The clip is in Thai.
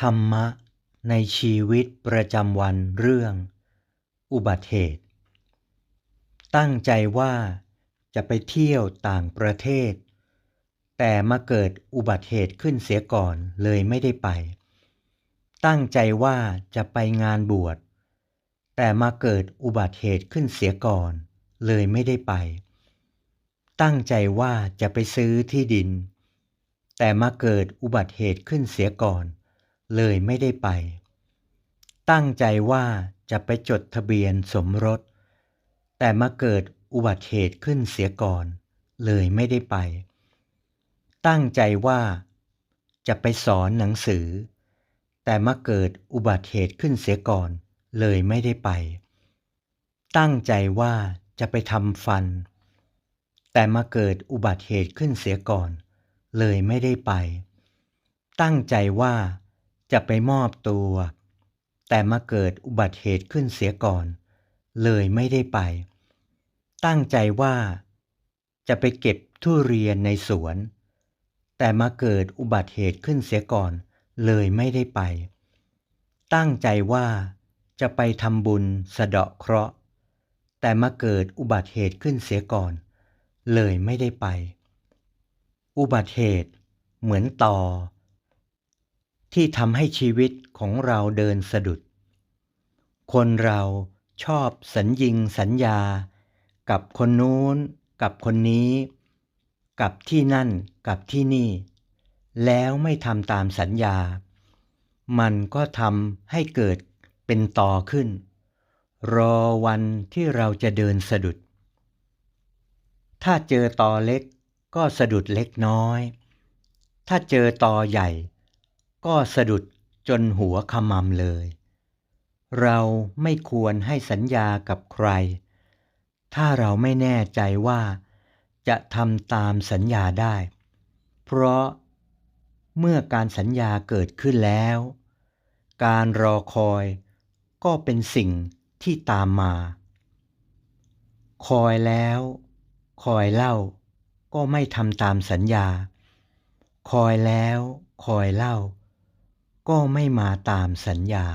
ธรรมะในชีวิตประจำวันเรื่อง อุบัติเหตุ ตั้งใจว่าจะไปเที่ยวต่างประเทศ แต่มาเกิดอุบัติเหตุขึ้นเสียก่อนเลยไม่ได้ไป ตั้งใจว่าจะไปงานบวช แต่มาเกิดอุบัติเหตุขึ้นเสียก่อนเลยไม่ได้ไป ตั้งใจว่าจะไปซื้อที่ดิน แต่มาเกิดอุบัติเหตุขึ้นเสียก่อน เลยไม่ได้ไป ตั้งใจว่าจะไปจดทะเบียนสมรส แต่มาเกิดอุบัติเหตุขึ้นเสียก่อน เลยไม่ได้ไป ตั้งใจว่าจะไปสอนหนังสือ แต่มาเกิดอุบัติเหตุขึ้นเสียก่อน เลยไม่ได้ไป ตั้งใจว่าจะไปทำฟัน แต่มาเกิดอุบัติเหตุขึ้นเสียก่อน เลยไม่ได้ไป ตั้งใจว่า จะไปมอบตัว แต่มาเกิดอุบัติเหตุขึ้นเสียก่อน เลยไม่ได้ไป ตั้งใจว่า จะไปเก็บทุเรียนในสวน แต่มาเกิดอุบัติเหตุขึ้นเสียก่อน เลยไม่ได้ไป ตั้งใจว่าจะไปทำบุญสะเดาะเคราะห์ แต่มาเกิดอุบัติเหตุขึ้นเสียก่อน เลยไม่ได้ไป อุบัติเหตุ เหมือนต่อ ที่ทำให้ชีวิตของเราเดินสะดุด คนเราชอบสัญญิงสัญญา กับคนนู้น กับคนนี้ กับที่นั่น กับที่นี่ แล้วไม่ทำตามสัญญา มันก็ทำให้เกิดเป็นต่อขึ้น รอวันที่เราจะเดินสะดุด ถ้าเจอต่อเล็กก็สะดุดเล็กน้อย ถ้าเจอต่อใหญ่ ก็สะดุดจนหัวขมำเลย เราไม่ควรให้สัญญากับใคร ถ้าเราไม่แน่ใจว่าจะทำตามสัญญาได้ เพราะเมื่อการสัญญาเกิดขึ้นแล้ว การรอคอยก็เป็นสิ่งที่ตามมา คอยแล้ว คอยเล่า ก็ไม่ทำตามสัญญา คอยแล้ว คอยเล่า ก็ไม่มาตามสัญญา